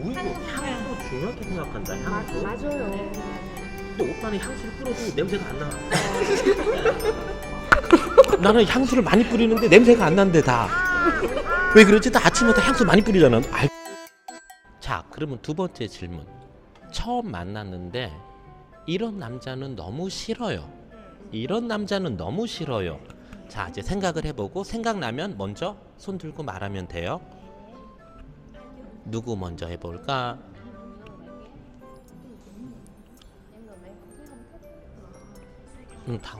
오히려 향도 중요하게 생각한다. 마, 향도. 맞아요. 근데 오빠는 향수를 뿌려도 냄새가 안 나. 나는 향수를 많이 뿌리는데 냄새가 안 난대 다. 왜 그러지? 나 아침마다 향수 많이 뿌리잖아. 알... 자, 그러면 두 번째 질문. 처음 만났는데 이런 남자는 너무 싫어요. 이런 남자는 너무 싫어요. 자, 이제 생각을 해보고 생각나면 먼저 손 들고 말하면 돼요. 누구 먼저 해볼까? 응, 다.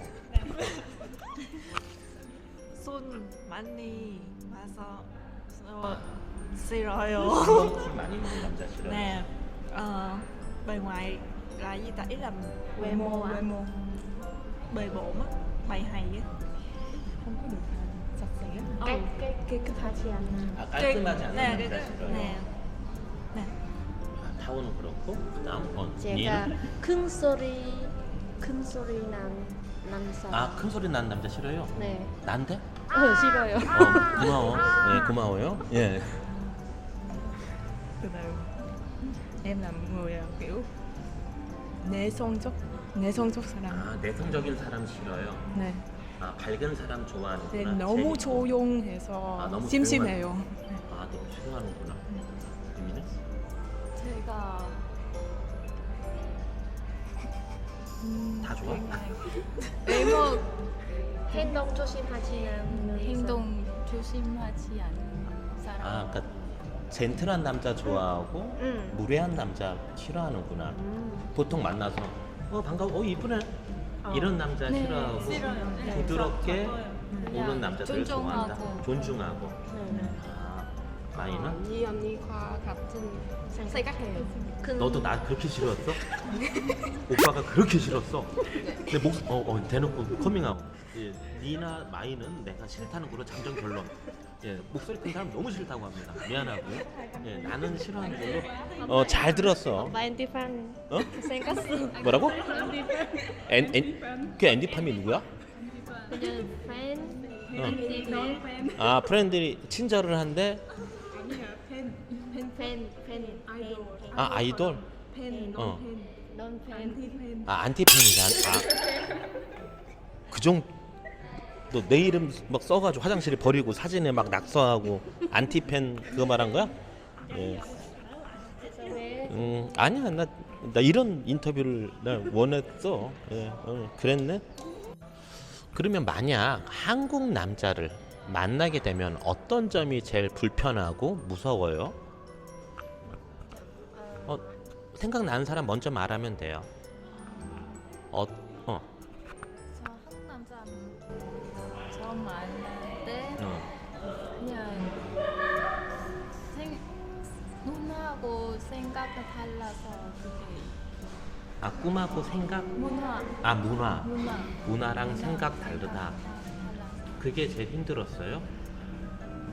손 많이 와서 어, 싫어요. 많이 먹는 남자 싫어요. nè ờ, bề ngoài là gì ta ý là Bề mô ạ? bề mô bề bộn á bày hay á không có được sạch sẽ cái cái cái cái 파티하는 아, 깔끔하지 않은 nè 남자 cái 싫어요. Nè 아, 타오는 그렇고 그다음 어, 제가 니는? 큰 소리 큰 소리 난 남사. 아, 큰 소리 나는 남자 싫어요? 네. 난데? 어, 싫어요. 어, 고마워. 네, 고마워요. 예. từ từ em là một người à, kiểu 내성적 내성적 사람 아, 내성적인 사람 싫어요. 네, 아, 밝은 사람 네 좋아하는구나. 너무 재밌고. 조용해서 아, 너무 심심해요 아, 너무 싫어하는구나. 유미는? 제가 다 좋아? 외모 행동 조심하시는 행동 조심하지 않는 사람. 아, 그러니까 젠틀한 남자 좋아하고 응. 무례한 남자 싫어하는구나. 음. 보통 만나서 어 반가워, 어 이쁘네. 이런 남자 네, 싫어하고 싫어요. 네. 부드럽게 그냥 오는 남자들 좋아한다. 존중하고. 존중하고. 네, 네. 아, 언니과 같은 생각해요. 큰 너도 나 그렇게 싫었어? 오빠가 그렇게 싫었어? 내 목, 어, 어, 대놓고 커밍아웃. 예, 니나 마이는 내가 싫다는 걸로 잠정 결론. 예, 목소리 큰 사람 너무 싫다고 합니다. 미안하고요. 예, 나는 싫어하는 걸로. 어, 잘 들었어. 앤디판 어? 생겼어. 뭐라고? 앤, 앤, 그 앤디 팜이 누구야? 그냥 팬 어. 앤디팬 아, 프렌들이 친절을 한데, 팬 팬. 아, 아이돌? 팬, 어. 넌 팬. 팬 아, 안티팬이다. 아. 그 정도. 너내 이름 막 써가지고 화장실에 버리고 사진에 막 낙서하고 안티팬 그거 말한 거야? 예. 왜 음 아니야 나, 나 이런 인터뷰를 나 원했어. 예, 어, 그랬네. 그러면 만약 한국 남자를 만나게 되면 어떤 점이 제일 불편하고 무서워요? 어, 생각나는 사람 먼저 말하면 돼요. 어, 어, 저 한국 남자 처음 만날 때 어. 그냥 생 눈하고 생각이 달라서 그게 아 꿈하고 생각, 문화 아 문화, 문화 문화랑 생각 다르다. 그게 제일 힘들었어요.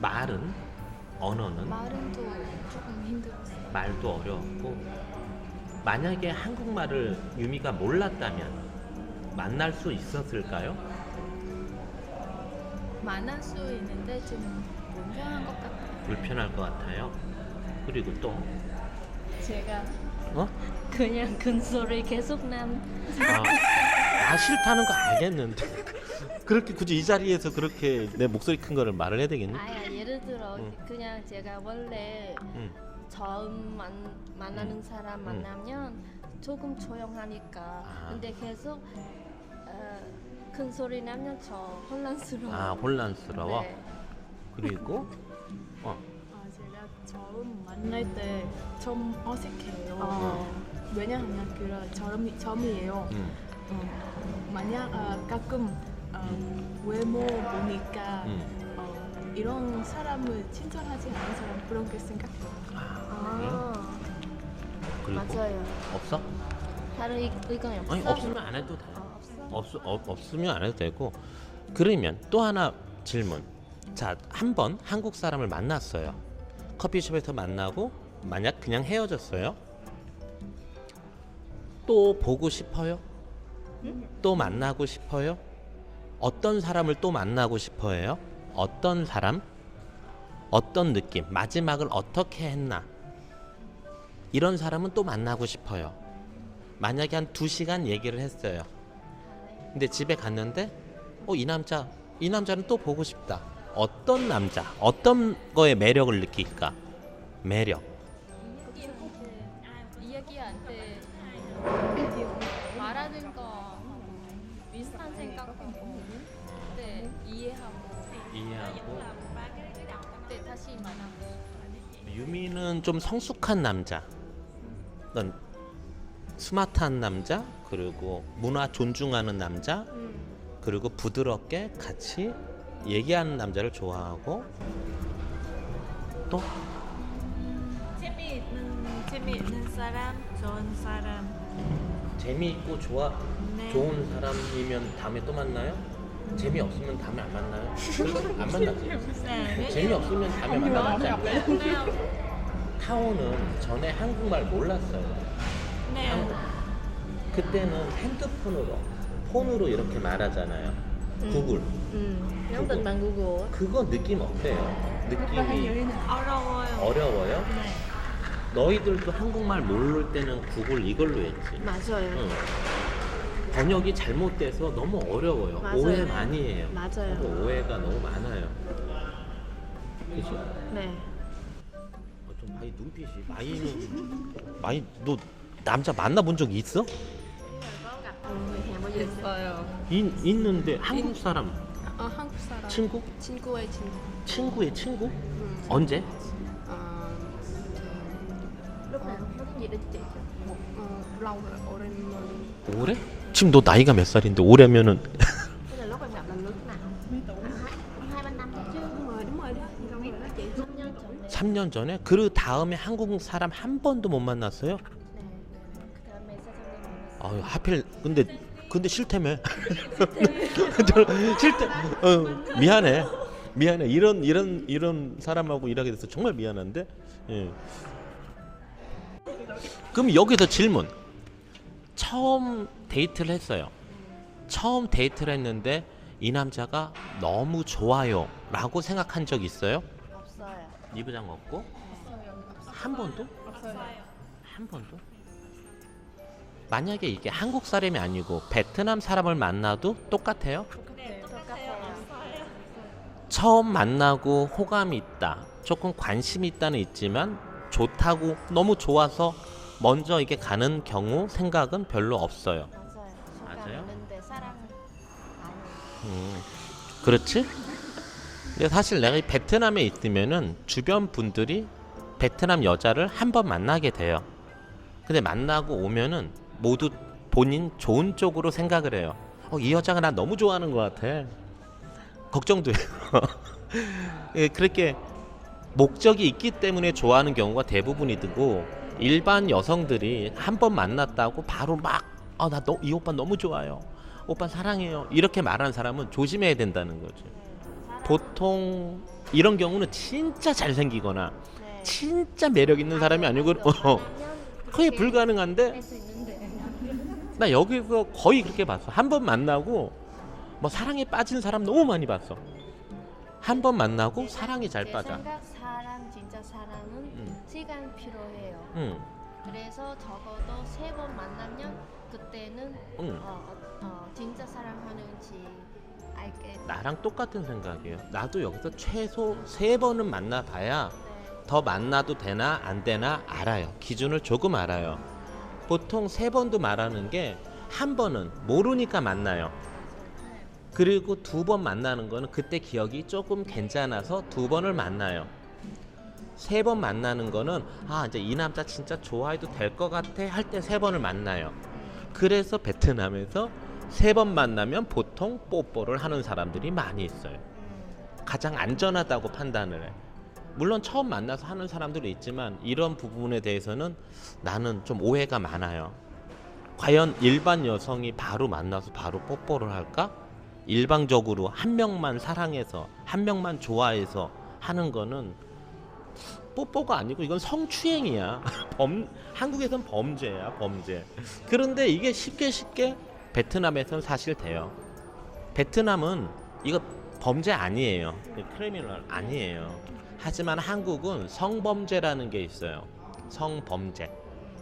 말은 언어는 말은도 조금 힘들었어요. 말도 어려웠고 만약에 한국말을 유미가 몰랐다면 만날 수 있었을까요? 만날 수 있는데 좀 불편한 것 같아요. 불편할 것 같아요. 그리고 또 제가 어? 그냥 큰 소리 계속 난 아, 나 싫다는 거 알겠는데 그렇게 굳이 이 자리에서 그렇게 내 목소리 큰 거를 말을 해야 되겠니? 아야 예를 들어 응. 그냥 제가 원래 응. 처음 만, 만나는 응. 사람 응. 만나면 조금 조용하니까 아. 근데 계속 어, 큰 소리 나면 저 혼란스러워. 아 혼란스러워. 네. 그리고 어, 아, 제가 처음 만날 때 좀 어색해요 어. 왜냐하면 그런 점이, 점이에요 음, 어, 만약 아, 가끔 어, 외모 보니까 음. 어, 이런 사람을 친절하지 않은 사람 그렇게 생각해요. 아, 그리고 맞아요. 없어? 다른 의, 의견이 없어? 아니 없으면 안 해도 돼. 아, 없어? 없, 없, 없으면 안 해도 되고 그러면 또 하나 질문 자 한 번 한국 사람을 만났어요 커피숍에서 만나고 만약 그냥 헤어졌어요 또 보고 싶어요 또 만나고 싶어요 어떤 사람을 또 만나고 싶어 해요 어떤 사람 어떤 느낌 마지막을 어떻게 했나 이런 사람은 또 만나고 싶어요. 만약에 한 두 시간 얘기를 했어요. 근데 집에 갔는데 어 이 남자 이 남자는 또 보고 싶다. 어떤 남자, 어떤 거에 매력을 느낄까? 매력. 유미는 좀 성숙한 남자. 넌 스마트한 남자, 그리고 문화 존중하는 남자, 그리고 부드럽게 같이 얘기하는 남자를 좋아하고 또 재미있는 재미있는 사람, 좋은 사람. 재미있고 좋아 네. 좋은 사람이면 다음에 또 만나요? 재미 없으면 다음에 안 만나요? 안 만나지. 네. 재미 없으면 다음에 만나자. 타오는 전에 한국말 몰랐어요. 네. 그때는 핸드폰으로 폰으로 이렇게 말하잖아요. 구글. 음, tin bằng Google á. 그거 느낌 어때요? 느낌이 어려워요. 어려워요? 네. 너희들도 한국말 모를 때는 구글 이걸로 했지. 맞아요. 응. 번역이 잘못돼서 너무 어려워요. 맞아요. 오해 많이 해요. 맞아요. 오해가 너무 많아요. 그죠? 네. 어, 좀 마이 눈빛이 마이는 마이 너 남자 만나본 적 있어? 있어요. 있, 있는데 한국 사람 Ờ, 한국 사람. 친구? 친구의 친구. 친구의 친구? 음. 언제? 오랜만. 올해? 지금 너 나이가 몇 살인데 올해면은 3년 전에. 3년 전에 그 다음에 한국 사람 한 번도 못 만났어요? 네. 그 다음에 사장님 만났어요. 아유 하필 근데 근데 싫다며 저 싫다 어, 미안해 미안해 이런 이런 이런 사람하고 일하게 돼서 정말 미안한데 예. 그럼 여기서 질문 처음 데이트를 했어요 처음 데이트를 했는데 이 남자가 너무 좋아요 라고 생각한 적 있어요? 이부장 없고 한 번도? 한 번도? 만약에 이게 한국 사람이 아니고 베트남 사람을 만나도 똑같아요? 네, 똑같아요. 처음 만나고 호감이 있다, 조금 관심이 있다는 있지만 좋다고 너무 좋아서 먼저 이게 가는 경우 생각은 별로 없어요. 맞아요. 맞아요? 사랑 아니에요. 음, 그렇지? 근데 사실 내가 이 베트남에 있으면은 주변 분들이 베트남 여자를 한 번 만나게 돼요. 근데 만나고 오면은 모두 본인 좋은 쪽으로 생각을 해요. 어, 이 여자가 나 너무 좋아하는 것 같아. 걱정도 해요. 예, 그렇게 목적이 있기 때문에 좋아하는 경우가 대부분이 되고 일반 여성들이 한 번 만났다고 바로 막 아 나 이 오빠 너무 좋아요. 오빠 사랑해요. 이렇게 말하는 사람은 조심해야 된다는 거죠. 보통 이런 경우는 진짜 잘생기거나 네. 진짜 매력 있는 사람이 아니고 어, 거의 불가능한데. 나 여기서 거의 그렇게 봤어. 한 번 만나고 뭐 사랑에 빠진 사람 너무 많이 봤어. 한 번 만나고 사랑이 잘제 빠져. 생각 사랑 진짜 사랑은 응. 시간 필요해요. 응, 그래서 적어도 세 번 만나면 그때는 응. 어, 어, 어, 진짜 사랑하는지 알게. 나랑 똑같은 생각이에요. 나도 여기서 최소 세 번은 만나봐야 네. 더 만나도 되나 안 되나 알아요. 기준을 조금 알아요. 보통 세 번도 말하는 게 한 번은 모르니까 만나요. 그리고 두 번 만나는 거는 그때 기억이 조금 괜찮아서 두 번을 만나요. 세 번 만나는 거는 아 이제 이 남자 진짜 좋아해도 될 것 같아 할 때 세 번을 만나요. 그래서 베트남에서 세 번 만나면 보통 뽀뽀를 하는 사람들이 많이 있어요. 가장 안전하다고 판단을 해. 물론 처음 만나서 하는 사람들도 있지만 이런 부분에 대해서는 나는 좀 오해가 많아요. 과연 일반 여성이 바로 만나서 바로 뽀뽀를 할까? 일방적으로 한 명만 사랑해서 한 명만 좋아해서 하는 거는 뽀뽀가 아니고 이건 성추행이야. 범 한국에선 범죄야, 범죄. 그런데 이게 쉽게 쉽게 베트남에선 사실 돼요. 베트남은 이거 범죄 아니에요. 크리미널 아니에요. 하지만 한국은 성범죄라는 게 있어요. 성범죄.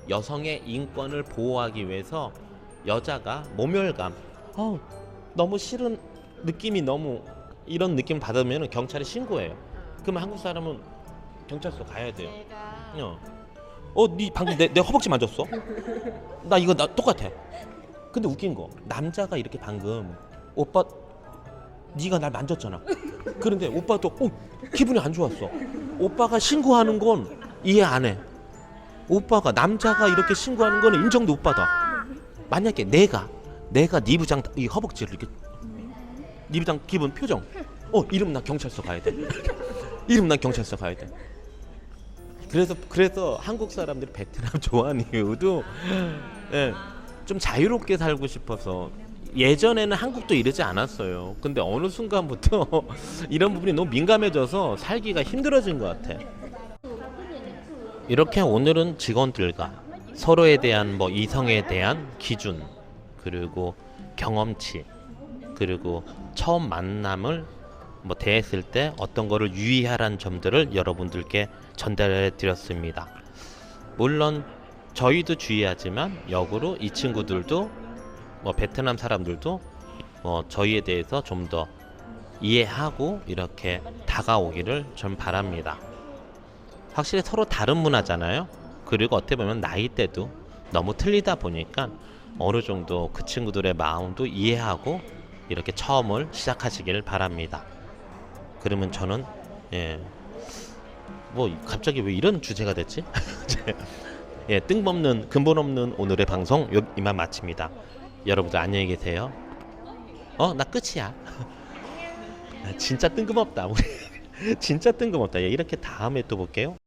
여성의 인권을 보호하기 위해서 여자가 모멸감, 어, 너무 싫은 느낌이 너무 이런 느낌 받으면 경찰에 신고해요. 그럼 한국 사람은 경찰서 가야 돼요. 어, 어, 네 방금 내, 내 허벅지 만졌어? 나 이거 나 똑같아. 근데 웃긴 거 남자가 이렇게 방금 오빠 네가 날 만졌잖아. 그런데 오빠도 어, 기분이 안 좋았어. 오빠가 신고하는 건 이해 안 해. 오빠가 남자가 이렇게 신고하는 거는 인정도 못 받아. 만약에 내가 내가 네 부장 이 허벅지를 이렇게 네 부장 기분 표정. 어 이름 나 경찰서 가야 돼. 이름 난 경찰서 가야 돼. 그래서 그래서 한국 사람들이 베트남 좋아하는 이유도 예, 좀 자유롭게 살고 싶어서 예전에는 한국도 이러지 않았어요. 근데 어느 순간부터 이런 부분이 너무 민감해져서 살기가 힘들어진 것 같아. 이렇게 오늘은 직원들과 서로에 대한 뭐 이성에 대한 기준 그리고 경험치 그리고 처음 만남을 뭐 대했을 때 어떤 거를 유의하라는 점들을 여러분들께 전달해 드렸습니다. 물론 저희도 주의하지만 역으로 이 친구들도 뭐 베트남 사람들도 뭐 저희에 대해서 좀 더 이해하고 이렇게 다가오기를 좀 바랍니다. 확실히 서로 다른 문화잖아요. 그리고 어떻게 보면 나이대도 너무 틀리다 보니까 어느 정도 그 친구들의 마음도 이해하고 이렇게 처음을 시작하시길 바랍니다. 그러면 저는 예. 뭐 갑자기 왜 이런 주제가 됐지? 예, 뜬금없는 근본 없는 오늘의 방송 요, 이만 마칩니다. 여러분들 안녕히 계세요. 어, 나 끝이야. 아, 진짜 뜬금없다. 우리 진짜 뜬금없다. 예, 이렇게 다음에 또 볼게요.